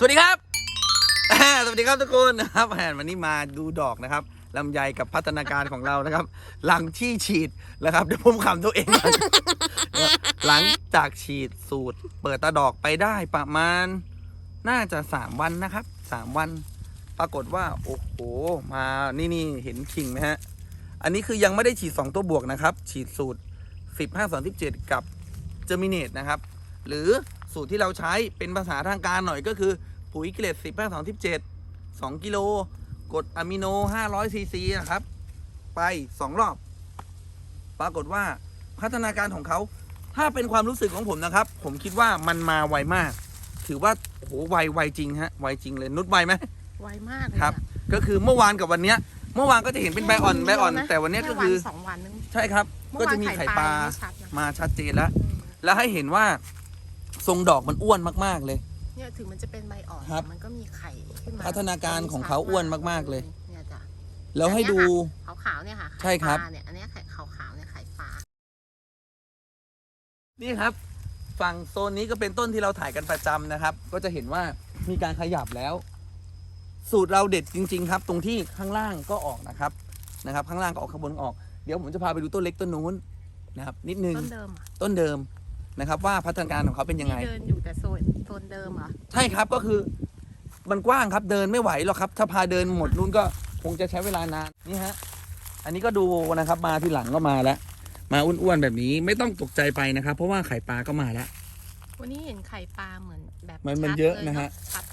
สวัสดีครับ สวัสดีครับทุกคนนะครับแหมวันนี้มาดูดอกนะครับลำไยกับพัฒนาการของเรานะครับ หลังที่ฉีดนะครับเดี๋ยวผมขำตัวเองก่อนหลังจากฉีดสูตร เปิดตาดอกไปได้ประมาณ น่าจะสามวันนะครับสามวัน ปรากฏว่า โอ้โห มานี่นี่เห็นขิงไหมฮะ อันนี้คือยังไม่ได้ฉีด2ตัวบวกนะครับ ฉีดสูตร15 37กับเจอร์มิเนตนะครับ หรือ สูตรที่เราใช้เป็นภาษาทางการหน่อยก็คือ ปุ๋ยเกรด15 37 2กิโลกรดอะมิโน 500ซีซีนะครับ ไป 2 รอบ ปรากฏว่าพัฒนาการของเขา ถ้าเป็นความรู้สึกของผมนะครับ ผมคิดว่ามันมาไวมาก ถือว่าโอ้โหไวไวจริงฮะไวจริงเลยนุชไวไหมไวมากเลยครับอะก็คือเมื่อวานกับวันเนี้ย เมื่อวานก็จะเห็นเป็นใบอ่อนใบอ่อนแค่แต่วันเนี้ยก็แคือสองวันนึงใช่ครับ ก็จะมีไข่ปลาไม่ชัดนะมาชัดเจนแล้ว แล้วให้เห็นว่า ทรงดอกมันอ้วนมากๆเลย เนี่ยถึงมันจะเป็นใบอ่อนครับมันก็มีไข่ขึ้นมาพัฒนาการของเขาอ้วนมากๆเลย เนี่ยจ้ะแล้วให้ดู ขาวๆเนี่ยค่ะไข่ใช่ครับ ปลาเนี่ยอันเนี้ยไข่ขาวๆเนี่ยไข่ปลานี่ครับ ฝั่งโซนนี้ก็เป็นต้นที่เราถ่ายกันประจำนะครับ ก็จะเห็นว่ามีการขยับแล้ว สูตรเราเด็ดจริง ๆ ครับ ตรงที่ข้างล่างก็ออกนะครับนะครับ ข้างล่างก็ออกข้างบนก็ออก เดี๋ยวผมจะพาไปดูต้นเล็กต้นนู้นนะครับนิดนึงต้นเดิมเหรอะต้นเดิม นะครับว่าพัฒนาการของเขาเป็นยังไง เดินอยู่แต่โซนโซนเดิมเหรอใช่ครับก็คือมันกว้างครับเดินไม่ไหวหรอกครับ ถ้าพาเดินหมดนู่นก็คงจะใช้เวลานานนี่ฮะอันนี้ก็ดูนะครับมาที่หลังก็มาแล้ว มาอ้วนๆแบบนี้ไม่ต้องตกใจไปนะครับ เพราะว่าไข่ปลาก็มาแล้ว วันนี้เห็นไข่ปลาเหมือนแบบมันมันชัดเยอะลนะฮะ ชัด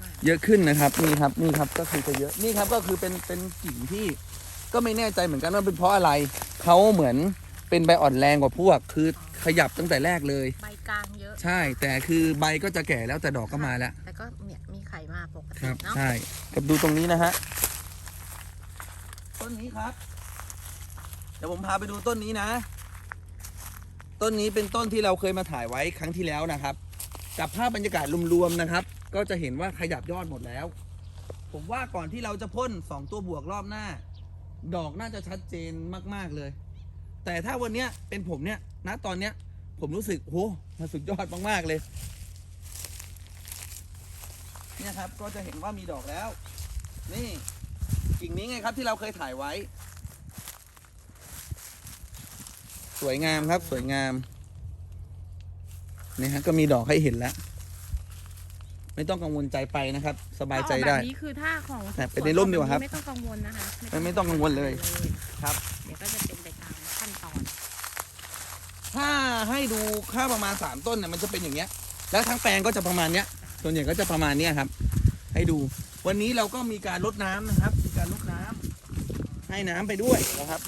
มากเยอะขึ้นนะครับนี่ครับนี่ครับก็คือจะเยอะนี่ครับก็คือเป็นเป็นกิ่งที่ก็ไม่แน่ใจเหมือนกันว่าเป็นเพราะอะไรเขาเหมือน เป็นใบอ่อนแรงกว่าพวก คือขยับตั้งแต่แรกเลย ใบกลางเยอะ ใช่ แต่คือใบก็จะแก่แล้วแต่ดอกก็มาแล้ว แต่ก็เนี่ยมีไข่มาปกคติรับ เนาะใช่กับดูตรงนี้นะฮะ ต้นนี้ครับ เดี๋ยวผมพาไปดูต้นนี้นะ ต้นนี้เป็นต้นที่เราเคยมาถ่ายไว้ครั้งที่แล้วนะครับ จับภาพบรรยากาศรวมๆนะครับ ก็จะเห็นว่าขยับยอดหมดแล้ว ผมว่าก่อนที่เราจะพ่นสองตัวบวกรอบหน้า ดอกน่าจะชัดเจนมากๆเลย แต่ถ้าวันเนี้ยเป็นผมเนี้ยณตอนเนี้ย ผมรู้สึกโหมันสุดยอดมากๆเลย เนี่ยครับก็จะเห็นว่ามีดอกแล้ว นี่กิ่งนี้ไงครับที่เราเคยถ่ายไว้ สวยงามครับสวยงามนี่ฮะก็มีดอกให้เห็นแล้ว ไม่ต้องกังวลใจไปนะครับ สบายใจได้ถ้ออกแบบนี้คือถ้าของแต่ไปในร่มดีกว่าครับ ไม่ต้องกังวลนะคะไม่ไม่ต้องกังวลเลย ครับ เดี๋ยวก็จะเป็นไปตามขั้นตอน ถ้าให้ดูค่าประมาณสามต้นเนี่ยมันจะเป็นอย่างเงี้ย แล้วทั้งแปลงก็จะประมาณเนี้ยส่วนใหญ่ก็จะประมาณเนี้ยครับ ให้ดู วันนี้เราก็มีการลดน้ำนะครับ มีการลดน้ำให้น้ำไปด้วยนะครับ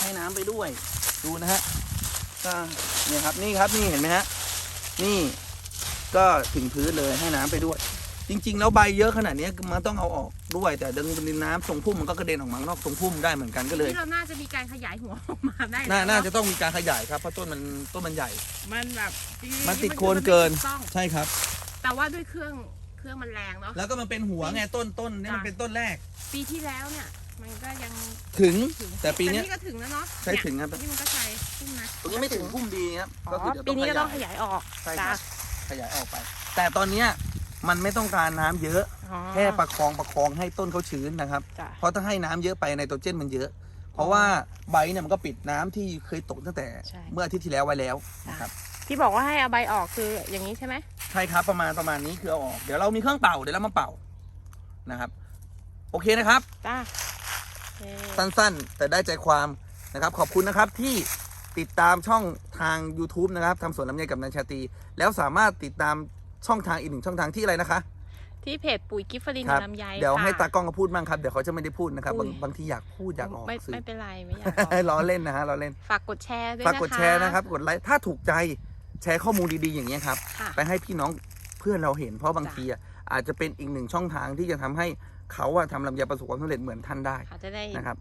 ให้น้ำไปด้วย ดูนะฮะก็เนี่ยครับนี่ครับนี่เห็นไหมฮะนี่ก็ถึงพื้นเลยให้น้ำไปด้วย จริง ๆ แล้วใบเยอะขนาดเนี้ยมันต้องเอาออกด้วย แต่ดึงเป็นน้ำตรงพุ่มมันก็กระเด็นออกมาข้างนอกตรงพุ่มได้เหมือนกันก็เลย ที่เราน่าจะมีการขยายหัวออกมาได้น่าแล้วน่าจะต้องมีการขยายครับเพราะต้นมันต้นมันใหญ่ มันแบบจริงๆมันติดโคนเกิน มัไม่ถูต้องใช่ครับ แต่ว่าด้วยเครื่องเครื่องมันแรงเนาะ แล้วก็มันเป็นหัวไงต้นต้นเนี่ยมันเป็นต้นแรก ปีที่แล้วเนี่ย มันก็ยังถึงถึงแต่ปีเนี้ย ก็ถึงแล้วเนาะใช่ถึงครับ เนี่ยนี่มันก็ใช้ขึ้นนะตรงนี้ไม่ถึงพุ่มดีครับอ๋ก็อคือเดี๋ยวปีนี้ก็ต้ต้อองงขขยายยายออกใช่ครัจ้ะบขยายออกไป แต่ตอนเนี้ย มันไม่ต้องการน้ำเยอะ อ๋อ แค่ประคองประคองให้ต้นเขาชื้นนะครับ จ้ะ เพราะถ้าให้น้ำเยอะไปไนโตรเจนมันเยอะ เพราะว่าใบเนี่ยมันก็ปิดน้ำที่เคยตกตั้งแต่ใช่ เมื่ออาทิตย์ที่แล้วไว้แล้วนะครับ ที่บอกว่าให้เอาใบออกคืออย่างนี้ใช่ไหมใช่ครับประมาณประมาณนี้คือเอาออกเดี๋ยวเรามีเครื่องเป่าเดี๋ยวเรามาเป่านะครับ โอเคนะครับ จ้าโอเคสั้นๆ แต่ได้ใจความนะครับ ขอบคุณนะครับที่ติดตามช่องทาง YouTube นะครับทำสวนลำไยกับนายชาตรีแล้วสามารถติดตาม ช่องทางอีกหนึ่งช่องทางที่อะไรนะคะ ที่เพจปุ๋ยกิฟฟลินครับลำไยเดี๋ยวให้ค่ะตากล้องเขาพูดบ้างครับ เดี๋ยวเขาจะไม่ได้พูดนะครับอุ้บางยบางทีอยากพูดอยากออกไม่สื่อ ไม่เป็นไรไม่อยากออก ล้อเล่นนะฮะล้อเล่น ฝากกดแชร์ด้วยฝากนะคะกดแชร์นะครับ กดไลค์ ถ้าถูกใจแชร์ข้อมูลดีๆอย่างนี้ยครับ ค่ะ ไปให้พี่น้องเพื่อนเราเห็น เพราะบางจ้ะทีอะอาจจะเป็นอีกหนึ่งช่องทางที่จะทำให้เขาอะทำลำไยประสบความสำเร็จเหมือนท่านได้เขาจะได้นะครับ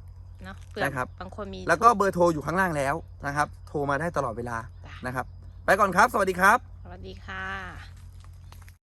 เนาะเผื่อได้ครับ บางคนมีแล้วก็เบอร์โทรอยู่ข้างล่างแล้วนะครับ โทรมาได้ตลอดเวลาจ้ะนะครับ ไปก่อนครับ สวัสดีครับ สวัสดีค่ะ